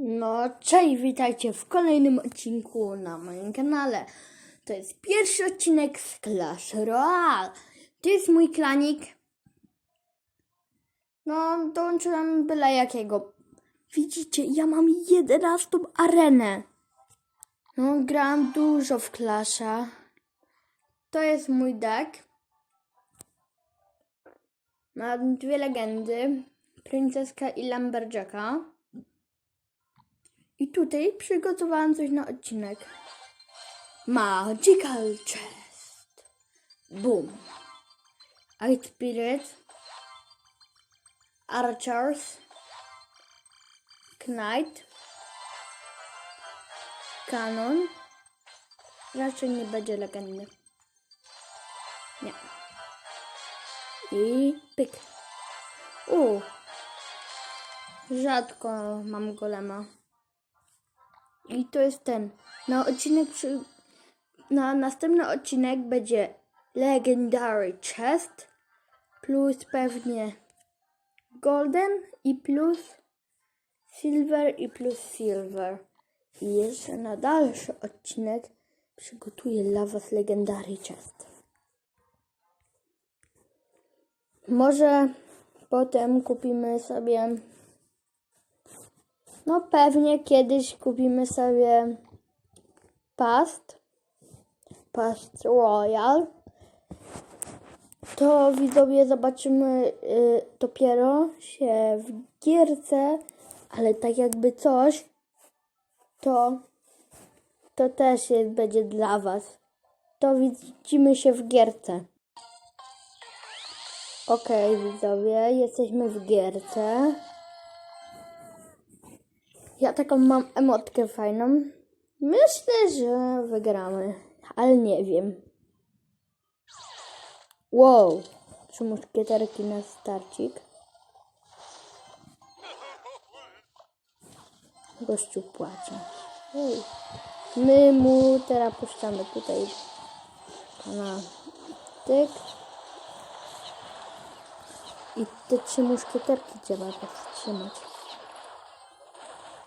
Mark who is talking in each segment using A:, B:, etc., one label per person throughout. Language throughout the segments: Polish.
A: No, cześć, witajcie w kolejnym odcinku na moim kanale. To jest pierwszy odcinek z Clash Royale. To jest mój klanik. No, dołączyłem byle jakiego. Widzicie, ja mam 11 arenę. No, grałem dużo w Clasha. To jest mój deck. Mam dwie legendy. Princeska i Lumberjacka. Tutaj przygotowałam coś na odcinek. Magical Chest. Boom. Ice Spirit. Archers. Knight. Canon. Raczej nie będzie legendy. Nie. I pyk. U. Rzadko mam golema. I to jest ten. Na odcinek przy... Na następny odcinek będzie Legendary Chest plus pewnie Golden i plus Silver i plus Silver. I jeszcze na dalszy odcinek przygotuję dla Was Legendary Chest. Może potem kupimy sobie no pewnie kiedyś kupimy sobie past, past royal. To widzowie zobaczymy y, dopiero się w gierce, ale tak jakby coś, to to też jest, będzie dla was. To widzimy się w gierce. Okej, widzowie, jesteśmy w gierce. Ja taką mam emotkę fajną. Myślę, że wygramy, ale nie wiem. Wow, trzy muszkieterki na starcik. Gościu płacze. Ej. My mu teraz puszczamy tutaj pana tyk. I te trzy muszkieterki trzeba powstrzymać.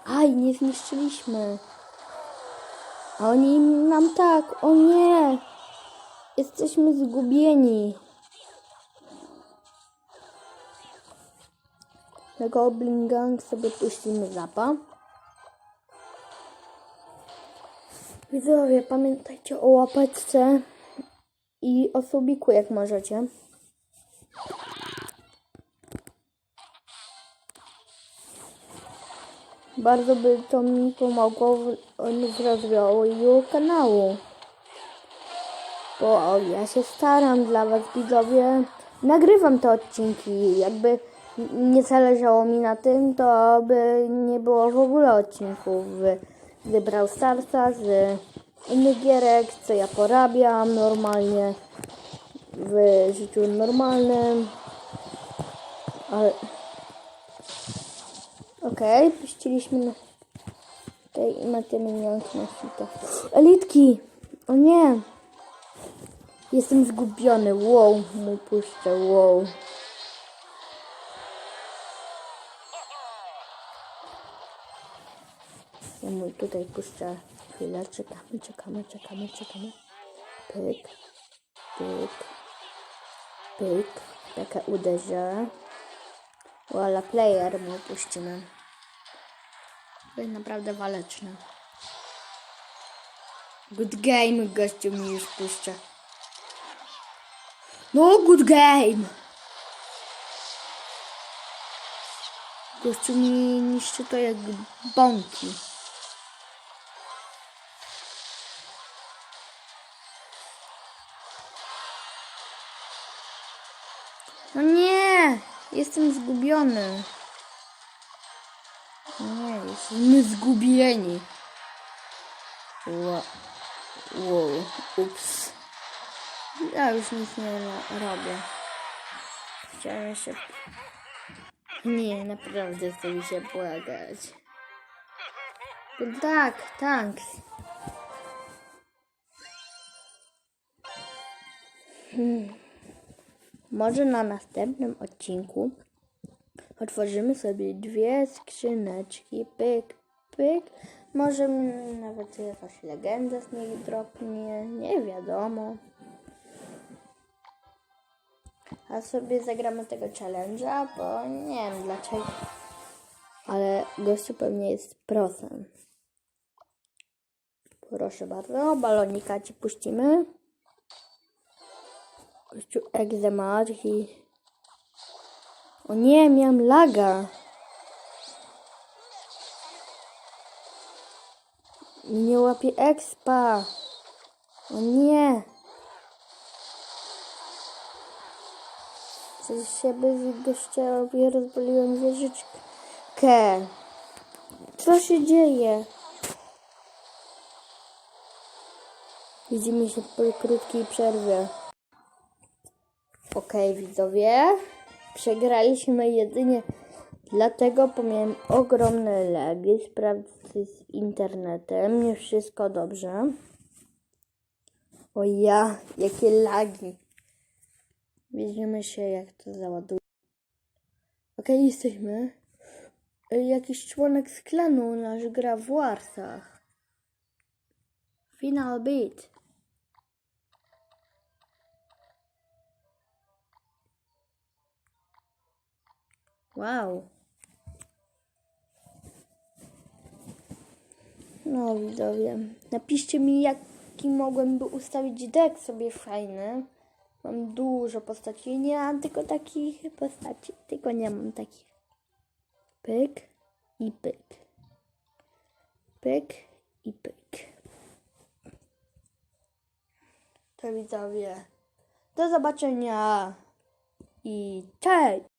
A: Aj, nie zniszczyliśmy. A oni nam tak, o nie. Jesteśmy zgubieni. Na Goblin Gang sobie puścimy zapa. Widzowie, pamiętajcie o łapeczce i o subiku, jak możecie. Bardzo by to mi pomogło w, w rozwoju kanału. Bo ja się staram dla Was, widzowie. Nagrywam te odcinki. Jakby nie zależało mi na tym, to by nie było w ogóle odcinków z, Brawl Starsa, z innych gierek, co ja porabiam normalnie w życiu normalnym. Ale Okej, puściliśmy na tej i macie minionki na hita. Elitki! O nie! Jestem zgubiony. Wow, mu puszczę, wow. Ja mu tutaj puszczę chwilę. Czekamy, czekamy, czekamy, czekamy. Pyk, pyk, pyk. Takie uderzę. Walla player mu puścimy. Jest naprawdę waleczne. Good game, gościu mi już puszcza. No, good game! Gościu mi niszczy to jak bąki. No nie! Jestem zgubiony. Jesteśmy zgubieni. Wow. Ups. Ja już nic nie ro- robię. Chciałem się... Nie, naprawdę chcę mi się błagać. Tak, thanks. Hmm. Może na następnym odcinku otworzymy sobie dwie skrzyneczki. Pyk, pyk. Może nawet jakaś legenda z niej dropnie, nie wiadomo. A sobie zagramy tego challenge'a, bo nie wiem dlaczego. Ale gościu pewnie jest prosem. Proszę bardzo, balonika ci puścimy. Gościu egzemarchi. O nie, miałem laga. Nie łapie expa. O nie. Coś się bez gościowi rozpaliłem wieżyczkę. Co się dzieje? Widzimy się po krótkiej przerwie. Okej, widzowie. Przegraliśmy jedynie dlatego, bo miałem ogromne lagi. Sprawdzę z internetem. Nie wszystko dobrze. O ja, jakie lagi. Widzimy się, jak to załaduje. Okej, jesteśmy. Y, Jakiś członek z klanu nasz gra w Warsach. Final beat. Wow. No widzowie, napiszcie mi jaki mogłem ustawić deck sobie fajny. Mam dużo postaci, nie mam tylko takich postaci, tylko nie mam takich. Pyk i pyk. Pyk i pyk. To widzowie, do zobaczenia i cześć!